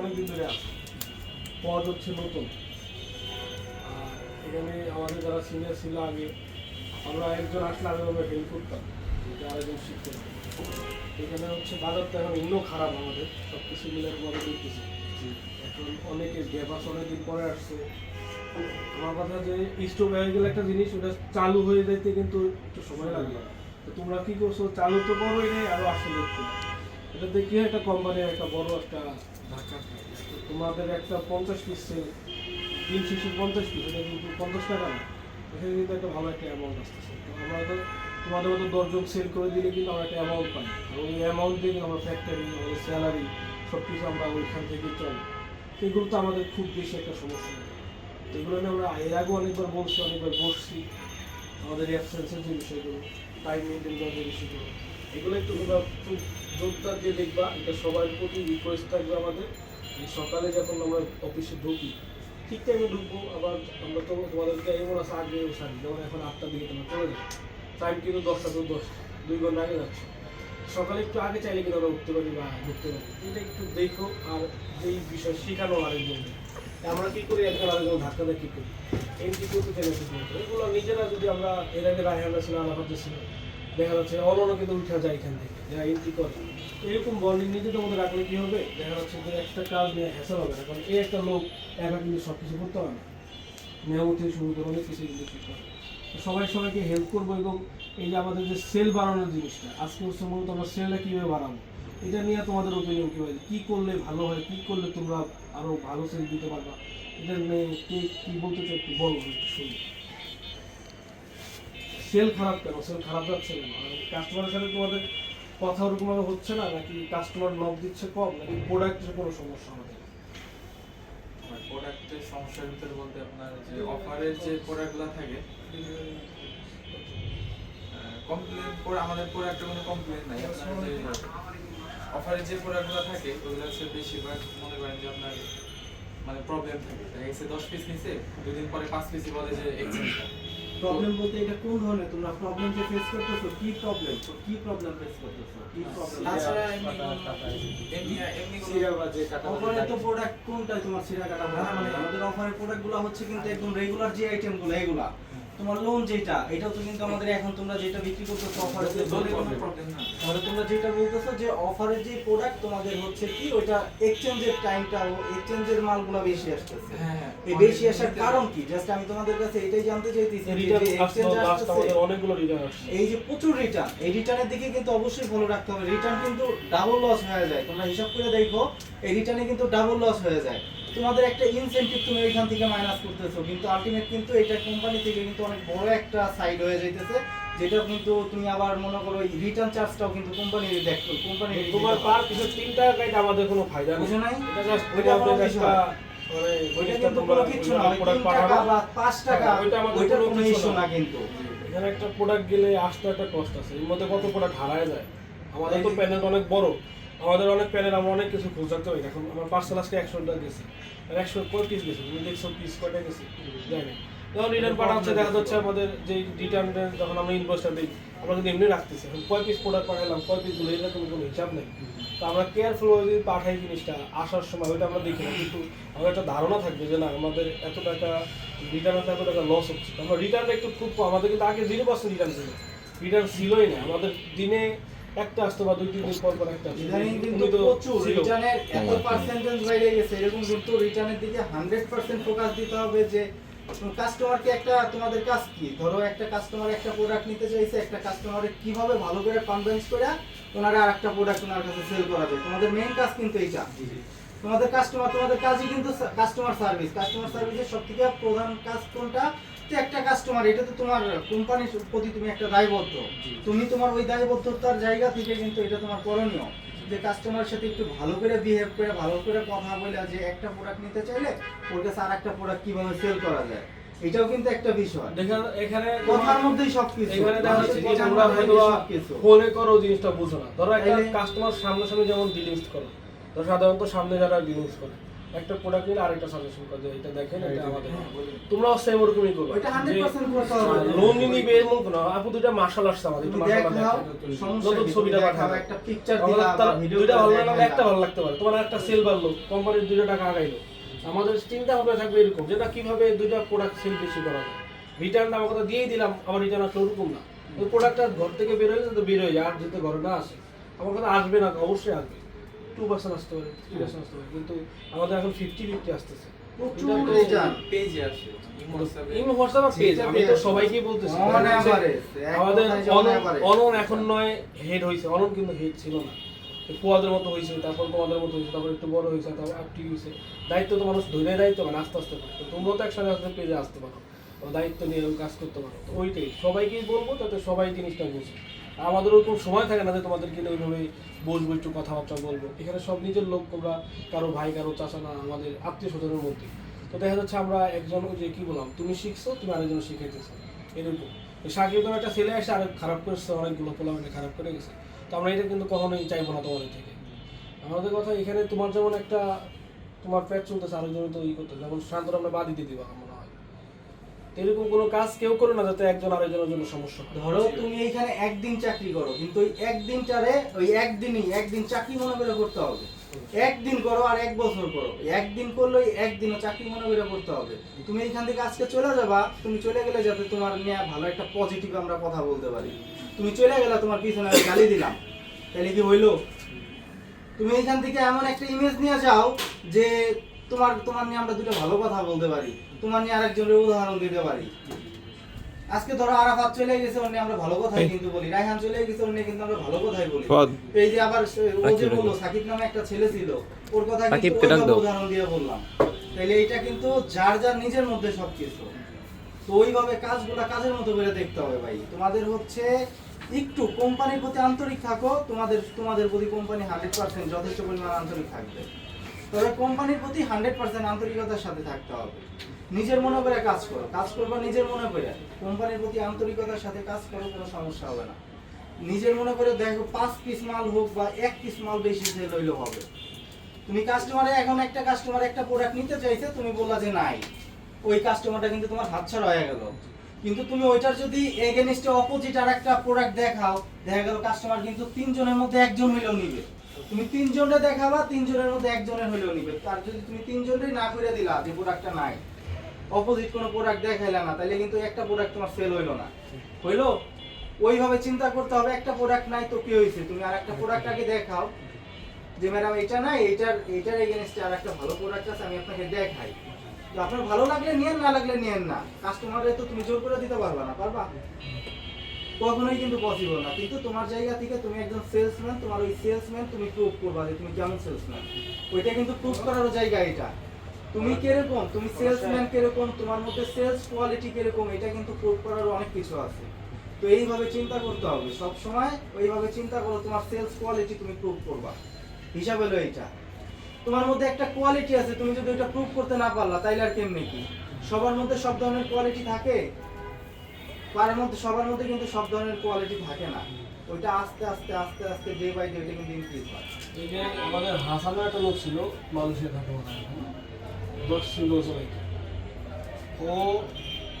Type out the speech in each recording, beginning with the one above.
অনেকদিন ধরে আছে। পদ হচ্ছে নতুন। আর এখানে আমাদের যারা সিনিয়র ছিল আগে আমরা একজন আসলে আগে আমরা হেল্প করতাম আরেকজন শিখতে এখানে হচ্ছে বাজারটা এখন অন্য খারাপ আমাদের সব কিছু মিলে মনে করতেছি। এখন অনেকে গ্যাপ আছে অনেকদিন পরে আসছে। আমার কথা যে স্টোভ হয়ে গেলে একটা জিনিস ওটা চালু হয়ে যাইতে কিন্তু একটু সময় লাগল। তো তোমরা কি করছ? চালু তো করোই নেই আরও আসলে এটাতে কি একটা কোম্পানির একটা বড় একটা ধাক্কা তোমাদের একটা পঞ্চাশ পিস সেল তিন শিশু পঞ্চাশ পিস এটা কিন্তু পঞ্চাশ টাকা না। এখানে কিন্তু একটা ভালো একটা অ্যামাউন্ট আসতেছে। তো আমরা তো তোমাদের মতো দশজন সেল করে দিলে কিন্তু আমরা একটা অ্যামাউন্ট পাই। এবং এই অ্যামাউন্ট দিয়ে কিন্তু আমরা ফ্যাক্টরি আমাদের স্যালারি সব কিছু আমরা ওইখান থেকে চলি। এগুলো তো আমাদের খুব বেশি একটা সমস্যা। এগুলো নিয়ে আমরা এর আগেও অনেকবার বলছি, অনেকবার বসছি। আমাদের অ্যাবসেন্সের যে বিষয়গুলো টাইম মেনটেন করার যে বিষয়গুলো। এগুলো একটু তোমরা খুব জোরদার দিয়ে দেখবা। এটা সবার প্রতি রিকোয়েস্ট থাকবে আমাদের যে সকালে যখন আমরা অফিসে ঢুকি, ঠিক টাইমে ঢুকবো, আবার আমরা তো তোমাদেরকে এমন আছে আগে সারি যেমন এখন আটটার দিকে তোমরা চলে যাবে। টাইম কিন্তু দশটা তো দশ, দুই ঘণ্টা আগে যাচ্ছে। সকালে একটু আগে চাইলে কিন্তু আমরা উঠতে পারি বা ঢুকতে পারি। এটা একটু দেখো আর যেই বিষয় শেখানো আরেকজনকে আমরা কী করি? একজন আরেকজন ধাক্কা দিয়ে কি করি? এন্ট্রি করতে চাইলে এগুলো নিজেরা যদি আমরা এর আগে রায়হানা ছিল আলাপাতে ছিল দেখা যাচ্ছে অন্য কিন্তু উঠে যায় এখান থেকে, যারা এন্ট্রি করে। এরকম বন্ডিং নিজেদের মধ্যে রাখলে কি হবে? দেখা যাচ্ছে যে একটা কাজ নিয়ে হ্যাসেল হবে না, কারণ এই একটা লোক একা কিন্তু সব কিছু করতে পারে না। মেয়ামত থেকে শুরু করে অনেক কিছু কিন্তু ঠিক করে। সবাই সবাইকে হেল্প করব এবং এই যে আমাদের যে সেল বাড়ানোর জিনিসটা আজকে হচ্ছে মূলত আমরা সেলটা কীভাবে বাড়াবো এটা নিয়ে তোমাদের ওপিনিয়ন কী হয় কী করলে ভালো হয়? কী করলে তোমরা আরও ভালো সেল দিতে পারবা? এটা নিয়ে কে কী বলতে চাও একটু বলো, একটু শুনি। সেল খারাপ কেন? সেল খারাপ যাচ্ছে কেন? কাস্টমারের সাথে তোমাদের কথা ওরকমভাবে হচ্ছে না? নাকি কাস্টমার নক দিচ্ছে কম? নাকি প্রোডাক্টের কোনো সমস্যা আমাদের প্রোডাক্টের সমস্যার ভিতরে বলতে আপনার যে অফারের যে প্রোডাক্টগুলো থাকে কমপ্লেন করে আমাদের প্রোডাক্টের কোনো কমপ্লেন নাই। যে অফারের যে প্রোডাক্টগুলো থাকে ওগুলো হচ্ছে বেশিরভাগ মনে করেন যে আপনার মানে প্রবলেম থাকে। দেখা গেছে দশ পিস নিছে দুদিন পরে পাঁচ পিসই বলে যে এক্সচেঞ্জ প্রবলেম বলতে এটা কোন ধরনের? তোমরা প্রবলেম যে ফেস করতেছো কি প্রবলেম কি প্রবলেম ফেস করতেছো? কি প্রবলেম তাছাড়া এমনি এমনি এমনি কোনো অফারে তো প্রোডাক্ট কোনটা তোমার সিরা কাটা না, মানে- আমাদের অফারের প্রোডাক্টগুলো হচ্ছে কিন্তু একদম রেগুলার যে আইটেমগুলো এগুলা। তোমার লোন যেটা এটাও তো কিন্তু আমাদের এখন তোমরা যেটা বিক্রি করতেছো অফারে যে দলে কোনো প্রবলেম না। তাহলে তোমরা যেটা বলতেছো যে অফারের যে প্রোডাক্ট তোমাদের হচ্ছে কি ওইটা এক্সচেঞ্জের টাইমটা ও এক্সচেঞ্জের মালগুলো বেশি আসতেছে। হ্যাঁ হ্যাঁ এই বেশি আসার কারণ কি? জাস্ট আমি তোমাদের কাছে এটাই জানতে চাইতেছি অনেকগুলো রিটার্ন আসছে। এই যে প্রচুর রিটার্ন এই রিটার্নের দিকে কিন্তু অবশ্যই ফলো রাখতে হবে। রিটার্ন কিন্তু ডাবল লস হয়ে যায়। তোমরা হিসাব করে দেখো এই রিটার্নে কিন্তু ডাবল লস হয়ে যায়। তোমাদের একটা ইনসেনটিভ তুমি এখান থেকে মাইনাস করতেছো। কিন্তু আলটিমেট কিন্তু এটা কোম্পানি থেকে কিন্তু অনেক বড় একটা সাইড হয়ে যাইতেছে যেটা কিন্তু তুমি আবার মনে করো রিটার্ন চার্জটাও কিন্তু কোম্পানির দেখো কোম্পানি তোমার পার পিছু তিন টাকা কাইতে আমাদের কোনো ফায়দা বুঝো নাই? এটা জাস্ট ওইটা ওইটা আমাদের কিছু একটা মানে ওইটা কিন্তু কোনো কিছু না। প্রোডাক্ট টাকা বা পাঁচ টাকা হ্যাঁ, ওইটা আমাদের কোনো ইস্যু না। কিন্তু। এখানে একটা প্রোডাক্ট গেলে আসতে একটা কষ্ট আছে। এর মধ্যে কত প্রোডাক্ট হারায় যায়? আমাদের তো প্যানেল অনেক বড়। আমাদের অনেক প্যানেল, আমরা অনেক কিছু খোঁজ রাখতে পারি এখন আমার পার্সেল আজকে একশোটা গেছে। একশো কয় পিস গেছে? তুমি দেখছ পিস কয়টা গেছে? জানি না। যখন রিটার্ন পাঠাচ্ছে দেখা যাচ্ছে আমাদের যে রিটার্ন যখন আমরা ইনভয়েসটা দিই, আমরা কিন্তু এমনি রাখতেছি। এখন কয় পিস প্রোডাক্ট পাঠালাম, কয় পিসগুলো, এরকম কোনো হিসাব নেই। তো আমরা কেয়ারফুল যদি পাঠাই জিনিসটা, আসার সময়, ওইটা আমরা দেখি না। কিন্তু আমার একটা ধারণা থাকবে যে, না, আমাদের এত টাকা রিটার্ন এত টাকা লস হচ্ছে। আমরা রিটার্নটা একটু খুব। আমাদের কিন্তু আগে জিরো পার্সেন্ট রিটার্ন ছিল। রিটার্ন ছিলই না। আমাদের দিনে একটা আসতো বা দুই তিন দিন পর পর একটা ইদানিং কিন্তু প্রচুর রিটার্নের এত পার্সেন্টেজ বাইরে গেছে এরকম কিন্তু রিটার্নের দিকে হান্ড্রেড পার্সেন্ট ফোকাস দিতে হবে যে কাস্টমারকে একটা তোমাদের কাজ কি? ধরো একটা কাস্টমার একটা প্রোডাক্ট নিতে চাইছে একটা কাস্টমারে কীভাবে ভালো করে কনভিন্স করে ওনারা আর একটা প্রোডাক্ট ওনার কাছে সেল করা যায়? তোমাদের মেইন কাজ কিন্তু এইটা। তোমাদের কাস্টমার তোমাদের কাজই কিন্তু কাস্টমার সার্ভিস কাস্টমার সার্ভিসের সব থেকে প্রধান কাজ কোনটা? যে একটা কাস্টমার এটা তো তোমার কোম্পানির প্রতি তুমি একটা দায়বদ্ধ। তুমি তোমার ওই দায়বদ্ধতার জায়গা থেকে কিন্তু এটা তোমার করণীয়। যে কাস্টমারের সাথে একটু ভালো করে বিহেভ করে ভালো করে কথা বলে যে একটা প্রোডাক্ট নিতে চাইলে ওর কাছে আর একটা প্রোডাক্ট কীভাবে সেল করা যায়? এটাও কিন্তু একটা বিষয়। দেখা এখানে কথার মধ্যেই সবকিছু। এখানে দেখা যাচ্ছে যে মধ্যেই হয়তো ফোনে করো জিনিসটা বুঝো না। ধরো একটা কাস্টমার সামনাসামনি যেমন ডিলিংস করো। তো সাধারণত সামনে যারা ডিলিংস করে একটা প্রোডাক্ট নিলে আরেকটা সাজেশন করে যে এটা দেখেন এটা আমাদের তোমরাও সেম ওরকমই করবে। ওইটা 100% করতে হবে। লোন নিবে এমন কোনো আপু দুইটা মার্শাল আসছে আমাদের একটু মার্শাল? ছবিটা পাঠাও একটা পিকচার দুইটা ভালো। লাগলে একটা ভালো লাগতে পারে। তোমার একটা সেল বাড়লো কোম্পানির দুইটা টাকা আগাইলো। আমাদের চিন্তা ভাবনা থাকবে এরকম যেটা কীভাবে দুইটা প্রোডাক্ট সেল বেশি করা যায়। রিটার্ন আমার কথা দিয়েই দিলাম আমার রিটার্ন আসলে ওরকম না। ওই প্রোডাক্টটা ঘর থেকে বের হয়ে তো বের হয়ে যায়। আর যেতে ঘরে না আসে আমার কথা আসবে না অবশ্যই আসবে। টু পার্সেন্ট আসতে পারে থ্রি পার্সেন্ট আসতে পারে কিন্তু আমাদের এখন ফিফটি ফিফটি আসতেছে। অনন এখন নয় হেড হয়েছে অনন কিন্তু হেড ছিল না। মতো হয়েছে তারপর তোমাদের মতো হয়েছে তারপর একটু বড় হয়েছে তারপর আপটি হয়েছে দায়িত্ব তো মানুষ ধরে দায়িত্ব মানে আস্তে আস্তে পারে তো তোমরাও তো একসাথে আসতে পেজে আসতে পারো। দায়িত্ব নিয়ে কাজ করতে পারো। তো ওইটাই। সবাইকেই বলব যাতে সবাই জিনিসটা বুঝে। আমাদের ওরকম সময় থাকে না যে তোমাদের কিনে ওইভাবে বসবো, একটু কথাবার্তা বলব। এখানে সব নিজের লোক, তোমরা কারও ভাই, কারও চাচা না, আমাদের আত্মীয় স্বজনের মধ্যে। তো দেখা যাচ্ছে আমরা একজন যে কি বললাম, তুমি শিখছো, তুমি আরেকজন শিখাইতেছো। এরকম। সাকিব তোমার একটা ছেলে এসে আরেক খারাপ করেছে অনেকগুলো পোলামেন্টে খারাপ করে গেছে। তো আমরা এটা কিন্তু কখনোই চাইব না তোমাদের থেকে। আমাদের কথা এখানে তোমার যেমন একটা তোমার পেট চলতেছে আরেকজন তো ই করতে যেমন শান্তর আমরা বাদ দিতে দিবা এরকম কোনো কাজ কেউ করো না যাতে একজন আরেকজনের জন্য সমস্যা ধরো তুমি এইখানে একদিন চাকরি করো, কিন্তু ওই একদিনটারে ওই একদিনই একদিন চাকরি মনে করে করতে হবে। একদিন করো আর এক বছর করো। একদিন করলে একদিনও চাকরি মনে করে করতে হবে। তুমি এইখান থেকে আজকে চলে যাবা, তুমি চলে গেলে যাতে তোমার নিয়ে ভালো একটা পজিটিভ আমরা কথা বলতে পারি। তুমি চলে গেলে তোমার পিছনে আমি গালি দিলাম। তাহলে কি হইল? তুমি এইখান থেকে এমন একটা ইমেজ নিয়ে যাও যে তোমার তোমার নিয়ে আমরা দুটো ভালো কথা বলতে পারি। তোমার নিয়ে আরেকজনের উদাহরণ দিতে পারি। আজকে ধরো আরাফাত চলে গেছে অন্য আমরা ভালো কথাই কিন্তু বলি। রায়হান চলে গেছে অন্য কিন্তু আমরা ভালো কথাই বলি। এই যে আবার ও যে বলল সাকিব নামে একটা ছেলে ছিল ওর কথা কিন্তু। উদাহরণ দিয়ে বললাম। তাইলে এটা কিন্তু যার যার নিজের মধ্যে সবকিছু। তো ওইভাবে কাজগুলা কাজের মতো করে দেখতে হবে ভাই। তোমাদের হচ্ছে একটু কোম্পানির প্রতি আন্তরিক থাকো তোমাদের তোমাদের প্রতি কোম্পানি হান্ড্রেড পার্সেন্ট যথেষ্ট পরিমাণ আন্তরিক থাকবে। তবে কোম্পানির প্রতি হান্ড্রেড পার্সেন্ট আন্তরিকতার সাথে থাকতে হবে। নিজের মনে করে কাজ করো। কাজ করবা নিজের মনে করে। কোম্পানির প্রতি আন্তরিকতার সাথে কাজ করো, কোনো সমস্যা হবে না। নিজের মনে করে দেখো পাঁচ পিস মাল হোক বা এক পিস মাল বেশি সেল হইলেও হবে। তুমি কাস্টমারে এখন একটা কাস্টমার একটা প্রোডাক্ট নিতে চাইছে, তুমি বললা যে নাই। ওই কাস্টমারটা কিন্তু তোমার হাতছাড়া হয়ে গেল। কিন্তু তুমি ওইটার যদি এগেনিস্টে অপোজিট আর একটা প্রোডাক্ট দেখাও, দেখা গেল কাস্টমার কিন্তু তিনজনের মধ্যে একজন হইলেও নিবে। তুমি তিনজনে দেখাবা, তিনজনের মধ্যে একজনের হইলেও নিবে। তার যদি তুমি তিনজনেরই না করে দিলা যে প্রোডাক্টটা নাই অপোজিট কোনো প্রোডাক্ট দেখাইলা না তাহলে কিন্তু একটা প্রোডাক্ট তোমার সেল হইল না। হইল? ওইভাবে চিন্তা করতে হবে, একটা প্রোডাক্ট নাই তো কি হয়েছে তুমি আর একটা প্রোডাক্ট আগে দেখাও। যে ম্যাডাম এটা নাই এটার এটার এগেনস্টে আর একটা ভালো প্রোডাক্ট আছে, আমি আপনাকে দেখাই। তো আপনার ভালো লাগলে নিয়েন, না লাগলে নিয়েন না। কাস্টমারে তো তুমি জোর করে দিতে পারবা না, পারবা? কখনোই কিন্তু পসিবল না। কিন্তু তোমার জায়গা থেকে তুমি একজন সেলসম্যান তোমার ওই সেলসম্যান তুমি প্রুভ করবা যে তুমি কেমন সেলসম্যান ওইটা কিন্তু প্রুভ করারও জায়গা এটা। তুমি কীরকম? তুমি সেলসম্যান কীরকম? তোমার মধ্যে সেলস কোয়ালিটি কীরকম? এটা কিন্তু প্রুভ করার অনেক কিছু আছে। তো এইভাবে চিন্তা করতে হবে। সব সময় ওইভাবে চিন্তা করো, তোমার সেলস কোয়ালিটি তুমি প্রুভ করবা। হিসাব হলো এইটা। তোমার মধ্যে একটা কোয়ালিটি আছে, তুমি যদি ওইটা প্রুভ করতে না পারলা, তাইলে আর কেমনে কি? সবার মধ্যে সব ধরনের কোয়ালিটি থাকে? কার মধ্যে, সবার মধ্যে কিন্তু সব ধরনের কোয়ালিটি থাকে না। ওইটা আস্তে আস্তে আস্তে আস্তে ডে বাই ডে ওইটা কিন্তু ইনক্রিজ হয়। এই যে আমাদের হাসানের একটা লোক ছিল, মালয়েশিয়া থাকে। ছিল সবাইকে ও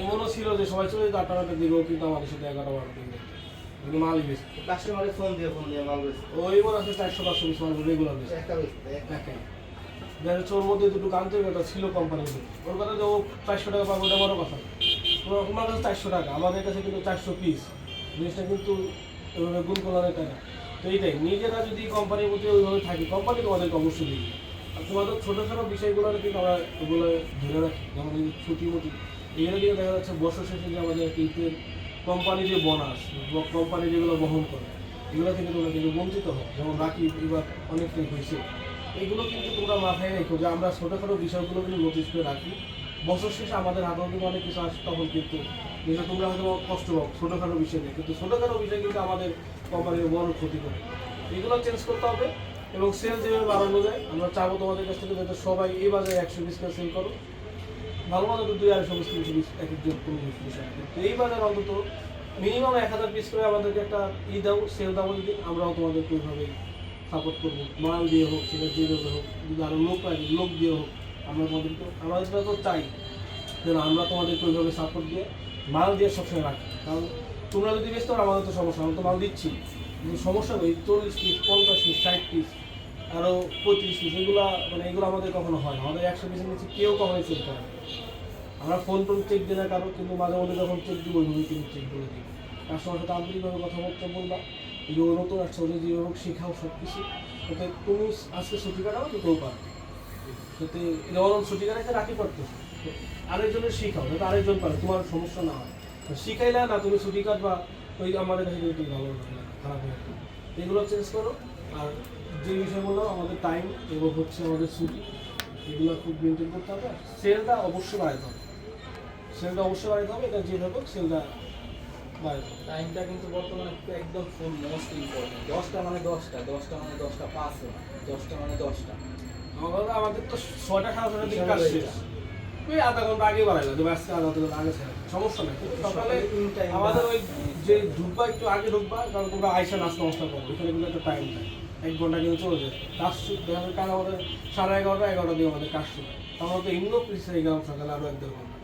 এমনও ছিল যে সবাই চলে যেত আটটা নটা কিন্তু আমাদের সাথে এগারো বারো দিন কিন্তু মালই বেশি। কাস্টমারে ফোন দিয়ে ফোন দিয়ে মাল বেচতে ওই মনে আছে চারশো পাঁচশো পিস মাল রেগুলার বেশি। একটা বেচতে একটা একাই দেখা যাচ্ছে ওর মধ্যে দুটো আন্তরিকতা ছিল কোম্পানির ওর কথা যে ও চারশো টাকা পাবো ওটা বড় কথা। ওর ওনার কাছে চারশো টাকা আমাদের কাছে কিন্তু চারশো পিস জিনিসটা কিন্তু গুণ করার টাকা। তো এইটাই নিজেরা যদি কোম্পানির প্রতি ওইভাবে থাকি কোম্পানি তোমাদেরকে অবশ্যই দিবে আর তোমাদের ছোটোখাটো বিষয়গুলো কিন্তু আমরা ওগুলো ধরে রাখি। যেমন এই ছুটি মুটি এগুলো কিন্তু দেখা যাচ্ছে বছর শেষে যে আমাদের ঈদের কোম্পানি যে বোনাস কোম্পানি যেগুলো বহন করে, এগুলো থেকে তোমরা কিন্তু বঞ্চিত হয় যেমন রাখি এবার অনেকটাই হয়েছে। এগুলো কিন্তু তোমরা মাথায় রেখো যে আমরা ছোটোখাটো বিষয়গুলো কিন্তু নোটিস করে রাখি। বছর শেষে আমাদের হাতেও কিন্তু অনেক কিছু আসে, তখন কিন্তু যেটা তোমরা হয়তো কষ্ট পাও ছোটোখাটো বিষয় নিয়ে। কিন্তু ছোটোখাটো বিষয় কিন্তু আমাদের কোম্পানির বড় ক্ষতি করে। এগুলো চেঞ্জ করতে হবে। এবং সেল যেভাবে বাড়ানো যায়, আমরা চাবো তোমাদের কাছ থেকে যাতে সবাই এই বাজারে একশো বিশ করে সেল করো। ভালো মতো দুই আড়াইশো বিশ তিনশো বিশ এক একজন কোনো। কিন্তু এই বাজারে অন্তত মিনিমাম এক হাজার পিস করে আমাদেরকে একটা ই দাও সেল দাও যদি আমরাও তোমাদেরকে ওইভাবেই সাপোর্ট করব। মাল দিয়ে হোক, সেটা যেভাবে হোক, যদি আরও লোক লাগে, লোক দিয়ে হোক, আমরা তোমাদেরকে আমাদের তো চাই, যেন আমরা তোমাদেরকে ওইভাবে সাপোর্ট দিয়ে মাল দিয়ে সবসময় রাখি। কারণ তোমরা যদি পারো আমাদের তো সমস্যা, আমরা তো মাল দিচ্ছি। কিন্তু সমস্যা নেই চল্লিশ পিস পঞ্চাশ পিস ষাট পিস আরও পঁয়ত্রিশ পিস এগুলো মানে এগুলো আমাদের কখনো হয় না। আমাদের একশো পিসের নিচে কেউ কখনো চেক করে। আমরা ফোন টোন চেক দিই না কারও, কিন্তু মাঝে মধ্যে যখন চেক দিব, ওইভাবে কিন্তু চেক করে দিই। কাস্টমার সাথে আন্তরিকভাবে কথাবার্তা বলবা যে ও নতুন আসছে ওদের যেভাবে হোক, শেখাও সব কিছু যাতে তুমি আজকে ছুটি কাটাও তো কেউ পারবে যাতে যেমন ছুটি কাটাইতে রাখি পারতেছে আরেকজনের শিখাও, যাতে আরেকজন পারে, তোমার সমস্যা না হয়। আর শিখাইলে না, তুমি ছুটি কাটবা ওই আমাদের কাছে ভালো খারাপ হয়ে এগুলো চেঞ্জ করো, আর যে বিষয় বললাম আমাদের টাইম এবং হচ্ছে আমাদের ছুটি এগুলো খুব মেনটেন করতে হবে। সেলটা অবশ্যই বাড়াইতে হবে। সেলটা অবশ্যই বাড়াইতে হবে এটা যে হোক সেলটা হবে। টাইমটা কিন্তু বর্তমানে একদম ফুল মোস্ট ইম্পর্টেন্ট দশটা মানে দশটা দশটা মানে দশটা পাঁচ দশটা মানে দশটা। আমাদের আমাদের তো ছয়টা সাড়ে ছটার দিকে কাজ শেষ। ওই আধা ঘণ্টা আগে বাড়াইলো যে আজকে আধা ঘণ্টা আগে ছেড়ে সমস্যা নেই। সকালে আমাদের ওই যে ঢুকবা, একটু আগে ঢুকবা, কারণ তোমরা আইসা নাস্তা মাস্তা করব এখানে কিন্তু একটা টাইম থাকে এক ঘণ্টা কিন্তু চলে যায়। কাজ দেখা যায় কাজ আমাদের সাড়ে এগারোটা এগারোটা দিয়ে আমাদের কাজ শুরু আমরা তো এমনিও পিছিয়ে গেলাম সকালে আরও এক দেড় ঘণ্টা।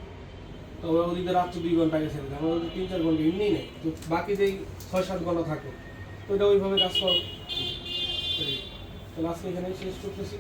তো আমরা ওদিকে রাত্রে দুই ঘণ্টা আগে ছেড়ে দিই আমরা ওদিকে তিন চার ঘণ্টা এমনিই নেই। তো বাকি যেই ছয় সাত ঘণ্টা থাকে, তো এটা ওইভাবে কাজ করো। তাহলে আজকে এখানে শেষ করতেছি।